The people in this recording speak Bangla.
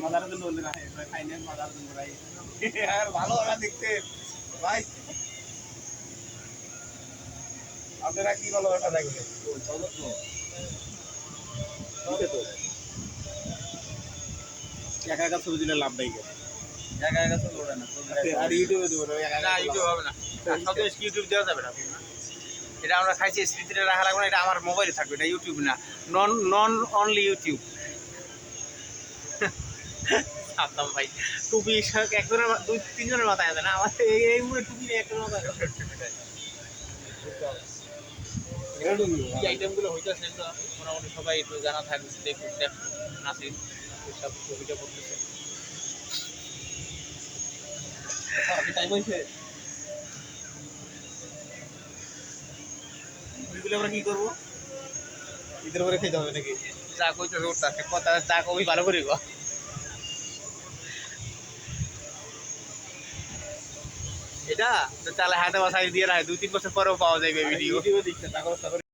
মাদার জন্য বলতে না খাইনি জন্য ভাই আর ভালো ওরা দেখতে ভাই আপনারা কি ভালো ওটা দেখবেন একা একা ছবি দিলে লাভ নাই একা একা ছবি ওঠে না। আর ইউটিউবে দেবো না ইউটিউব হবে না ইউটিউব দেওয়া যাবে না। এটা আমরা খাইছি স্মৃতিতে রাখা লাগবে না, এটা আমার মোবাইলে থাকবে, এটা ইউটিউব না। নন নন অনলি ইউটিউব সাবধান ভাই, টুপি একজনের দুই, তিনজনের মাথায় আছে না? আমার এই মুড়ে টুপি একজনের মাথায় আইটেমগুলো হইতেছে মোটামুটি সবাই একটু জানা থাকবে দেখুন দেখ নাসির সব ছবিটা করতেছে। টাইম হয়েছে ওইগুলো আমরা কি করব? ঈদের পরে খেতে হবে নাকি? যা কইতেছে ওর কথা যা কবি ভালো করি গো এটা তো চালে হাতে বাসায় দিয়ে রাখে দুই তিন বছর পরেও পাওয়া যায় ভিডিও